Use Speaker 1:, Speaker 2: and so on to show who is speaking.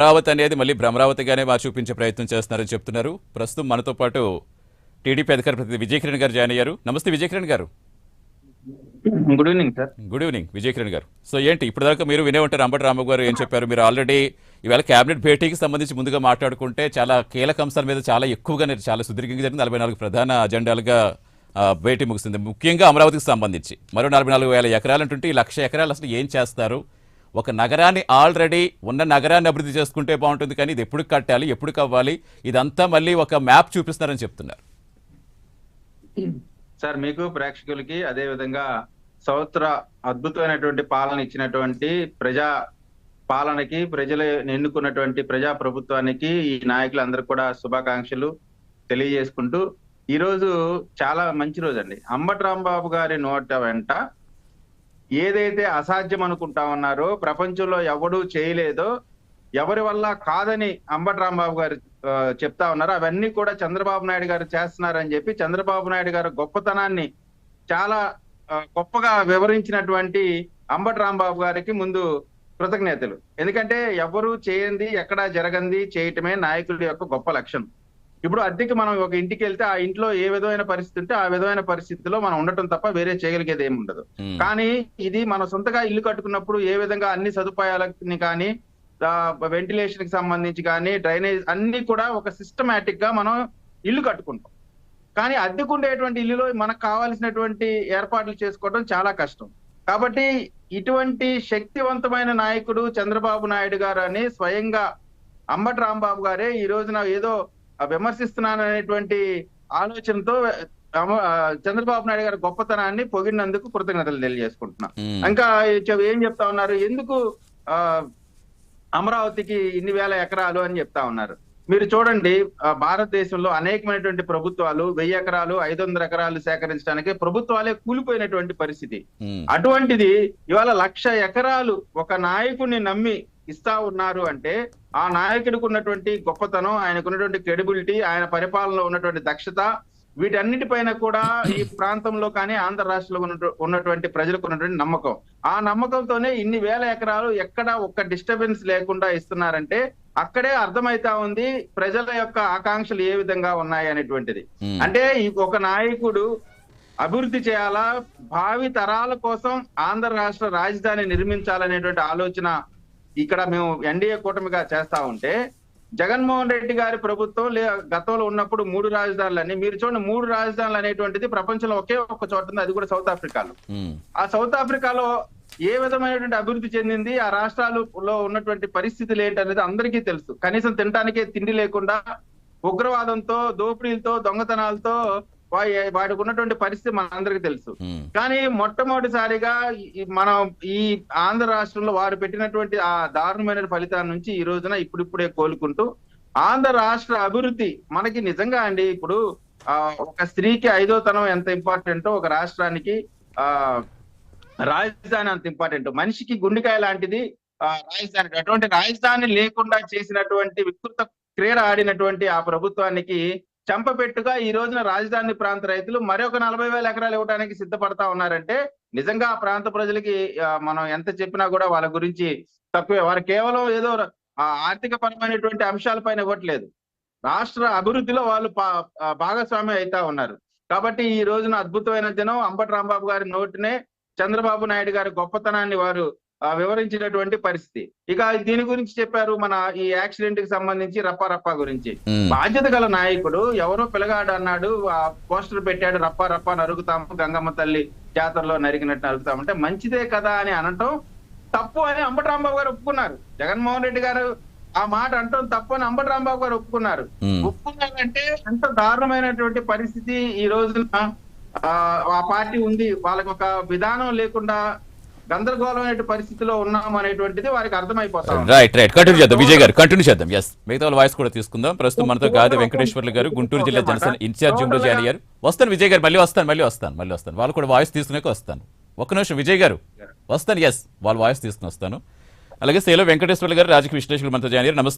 Speaker 1: అమరావతి అనేది మళ్ళీ భ్రమరావతిగానే వారు చూపించే ప్రయత్నం చేస్తున్నారని చెప్తున్నారు. ప్రస్తుతం మనతో పాటు టీడీపీ అధికార ప్రతినిధి విజయ్ కిరణ్ గారు జాయిన్ అయ్యారు. నమస్తే Vijay Kiran garu.
Speaker 2: Good evening sir
Speaker 1: good evening Vijay Kiran garu. So ఏంటి ఇప్పటిదాకా మీరు వినే ఉంటారు అంబటి రాంబాబు గారు ఏం చెప్పారు? మీరు ఆల్రెడీ ఇవాళ కేబినెట్ భేటీకి సంబంధించి ముందుగా మాట్లాడుకుంటే చాలా కీలక అంశాల మీద చాలా ఎక్కువగా నేను చాలా సుదీర్ఘంగా జరిగింది. నలభై నాలుగు ప్రధాన అజెండాలుగా భేటీ ముగిసింది ముఖ్యంగా అమరావతికి సంబంధించి. మరో నలభై నాలుగు వేల ఎకరాలు అంటుంటే ఈ లక్ష ఎకరాలు అసలు ఏం చేస్తారు? ఒక నగరాన్ని ఆల్రెడీ ఉన్న నగరాన్ని అభివృద్ధి చేసుకుంటే బాగుంటుంది కానీ ఇది ఎప్పుడు కట్టాలి ఎప్పుడు కవ్వాలి ఇదంతా మళ్ళీ ఒక మ్యాప్ చూపిస్తున్నారని చెప్తున్నారు.
Speaker 2: సార్ మీకు ప్రేక్షకులకి అదే విధంగా సంవత్సర అద్భుతమైనటువంటి పాలన ఇచ్చినటువంటి ప్రజా పాలనకి ప్రజలు ఎన్నుకున్నటువంటి ప్రజా ప్రభుత్వానికి ఈ నాయకులందరూ కూడా శుభాకాంక్షలు తెలియజేసుకుంటూ ఈరోజు చాలా మంచి రోజు అండి. అంబటి రాంబాబు గారి నోట వెంట ఏదైతే అసాధ్యం అనుకుంటా ఉన్నారో ప్రపంచంలో ఎవడూ చేయలేదో ఎవరి వల్ల కాదని అంబటి రాంబాబు గారు చెప్తా ఉన్నారు. అవన్నీ కూడా చంద్రబాబు నాయుడు గారు చేస్తున్నారని చెప్పి చంద్రబాబు నాయుడు గారు గొప్పతనాన్ని చాలా గొప్పగా వివరించినటువంటి అంబటి రాంబాబు గారికి ముందు కృతజ్ఞతలు. ఎందుకంటే ఎవరు చేయంది ఎక్కడా జరగంది చేయటమే నాయకుడి యొక్క గొప్ప లక్షణం. ఇప్పుడు అద్దెకి మనం ఒక ఇంటికి వెళ్తే ఆ ఇంట్లో ఏ విధమైన పరిస్థితి ఉంటే ఆ విధమైన పరిస్థితిలో మనం ఉండటం తప్ప వేరే చేయగలిగేది ఏమి ఉండదు. కానీ ఇది మన సొంతగా ఇల్లు కట్టుకున్నప్పుడు ఏ విధంగా అన్ని సదుపాయాలని కానీ వెంటిలేషన్కి సంబంధించి కానీ డ్రైనేజ్ అన్ని కూడా ఒక సిస్టమేటిక్గా మనం ఇల్లు కట్టుకుంటాం. కానీ అద్దెకుండేటువంటి ఇల్లులో మనకు కావాల్సినటువంటి ఏర్పాట్లు చేసుకోవడం చాలా కష్టం. కాబట్టి ఇటువంటి శక్తివంతమైన నాయకుడు చంద్రబాబు నాయుడు గారు అని స్వయంగా అంబటి రాంబాబు గారే ఈ రోజున ఏదో విమర్శిస్తున్నాననేటువంటి ఆలోచనతో అమ- ఆ, చంద్రబాబు నాయుడు గారి గొప్పతనాన్ని పొగిడినందుకు కృతజ్ఞతలు తెలియజేసుకుంటున్నా. ఇంకా ఏం చెప్తా ఉన్నారు? ఎందుకు ఆ అమరావతికి ఇన్ని వేల ఎకరాలు అని చెప్తా ఉన్నారు? మీరు చూడండి భారతదేశంలో అనేకమైనటువంటి ప్రభుత్వాలు వెయ్యి ఎకరాలు ఐదు వందల ఎకరాలు సేకరించడానికి ప్రభుత్వాలే కూలిపోయినటువంటి పరిస్థితి. అటువంటిది ఇవాళ లక్ష ఎకరాలు ఒక నాయకుడిని నమ్మి ఇస్తా ఉన్నారు అంటే ఆ నాయకుడికి ఉన్నటువంటి గొప్పతనం ఆయనకు ఉన్నటువంటి క్రెడిబిలిటీ ఆయన పరిపాలనలో ఉన్నటువంటి దక్షత వీటన్నిటిపైన కూడా ఈ ప్రాంతంలో కానీ ఆంధ్ర రాష్ట్రంలో ఉన్నటు- ఉన్నటువంటి ప్రజలకు ఉన్నటువంటి నమ్మకం ఆ నమ్మకంతోనే ఇన్ని వేల ఎకరాలు ఎక్కడ ఒక్క డిస్టర్బెన్స్ లేకుండా ఇస్తున్నారంటే అక్కడే అర్థమైతా ఉంది ప్రజల యొక్క ఆకాంక్షలు ఏ విధంగా ఉన్నాయి అనేటువంటిది. అంటే ఒక నాయకుడు అభివృద్ధి చేయాలా భావి తరాల కోసం ఆంధ్ర రాష్ట్ర రాజధాని నిర్మించాలనేటువంటి ఆలోచన ఇక్కడ మేము ఎన్డీఏ కూటమిగా చేస్తా ఉంటే జగన్మోహన్ రెడ్డి గారి ప్రభుత్వం లే గతంలో ఉన్నప్పుడు మూడు రాజధానులని మీరు చూడండి మూడు రాజధానులు అనేటువంటిది ప్రపంచంలో ఒకే ఒక్క చోట ఉంది అది కూడా సౌత్ ఆఫ్రికాలో. ఆ సౌత్ ఆఫ్రికాలో ఏ విధమైనటువంటి అభివృద్ధి చెందింది? ఆ రాష్ట్రాలలో ఉన్నటువంటి పరిస్థితులు ఏంటనేది అందరికీ తెలుసు. కనీసం తినడానికే తిండి లేకుండా ఉగ్రవాదంతో దోపిడీలతో దొంగతనాలతో వాడికి ఉన్నటువంటి పరిస్థితి మనందరికీ తెలుసు. కానీ మొట్టమొదటిసారిగా మనం ఈ ఆంధ్ర రాష్ట్రంలో వారు పెట్టినటువంటి ఆ దారుణమైన ఫలితాల నుంచి ఈ రోజున ఇప్పుడిప్పుడే కోలుకుంటూ ఆంధ్ర రాష్ట్ర అభివృద్ధి మనకి నిజంగా అండి ఇప్పుడు ఆ ఒక స్త్రీకి ఐదో తనం ఎంత ఇంపార్టెంటో ఒక రాష్ట్రానికి ఆ రాజధాని అంత ఇంపార్టెంట్ మనిషికి గుండెకాయ లాంటిది ఆ రాజధాని అటువంటి రాజధాని లేకుండా చేసినటువంటి వికృత క్రీడ ఆడినటువంటి ఆ ప్రభుత్వానికి చంపపెట్టుగా ఈ రోజున రాజధాని ప్రాంత రైతులు మరొక నలభై వేల ఎకరాలు ఇవ్వడానికి సిద్ధపడతా ఉన్నారంటే నిజంగా ఆ ప్రాంత ప్రజలకి మనం ఎంత చెప్పినా కూడా వాళ్ళ గురించి తక్కువే. వారు కేవలం ఏదో ఆ ఆర్థిక పరమైనటువంటి అంశాలపైన ఇవ్వట్లేదు. రాష్ట్ర అభివృద్ధిలో వాళ్ళు పా- భాగస్వామి అవుతా ఉన్నారు. కాబట్టి ఈ రోజున అద్భుతమైన దినం అంబటి రాంబాబు గారి నోటినే చంద్రబాబు నాయుడు గారి గొప్పతనాన్ని వారు ఆ, వివరించినటువంటి పరిస్థితి ఇక దీని గురించి చెప్పారు మన ఈ యాక్సిడెంట్కి సంబంధించి రప్పా రప్పా గురించి. బాధ్యత గల నాయకుడు ఎవరో పిల్లగాడు అన్నాడు ఆ పోస్టర్ పెట్టాడు రప్పా రప్పా నరుగుతాము గంగమ్మ తల్లి జాతరలో నరికినట్టు నరుగుతాము అంటే మంచిదే కదా అని అనటం తప్పు అని అంబటి రాంబాబు గారు ఒప్పుకున్నారు జగన్మోహన్ రెడ్డి గారు ఆ మాట అంటాం తప్పు అని అంబటి రాంబాబు గారు ఒప్పుకున్నారు. ఒప్పుకున్నారంటే ఎంత దారుణమైనటువంటి పరిస్థితి ఈ రోజున ఆ, ఆ పార్టీ ఉంది. వాళ్ళకి ఒక విధానం లేకుండా గందరగోళమైన పరిస్థితిలో ఉన్నాం అనేటువంటిది వారికి అర్థమైపోతా.
Speaker 1: రైట్ రైట్ కంటిన్యూ చేద్దాం. విజయ్ గారు కంటిన్యూ చేద్దాం. ఎస్ మిగతా వాళ్ళ వాయిస్ కూడా తీసుకుందాం. ప్రస్తుతం మనతో గాది వెంకటేశ్వర్లు గారు గుంటూరు జిల్లా జనసేన ఇన్ఛార్జ్లో జాయిన్ అయ్యారు వస్తాను విజయ్ గారు మళ్ళీ వస్తాను మళ్ళీ వస్తాను మళ్ళీ వస్తాను. వాళ్ళు కూడా వాయిస్ తీసుకునే వస్తాను. ఒక్క నిమిషం విజయ్ గారు. వస్తాను ఎస్ వాళ్ళ వాయిస్ తీసుకుని వస్తాను. అలాగే సేలో వెంకటేశ్వర్లు గారు రాజకీయ విశ్లేషకులు మనతో జాయిన్ అయ్యారు నమస్తే.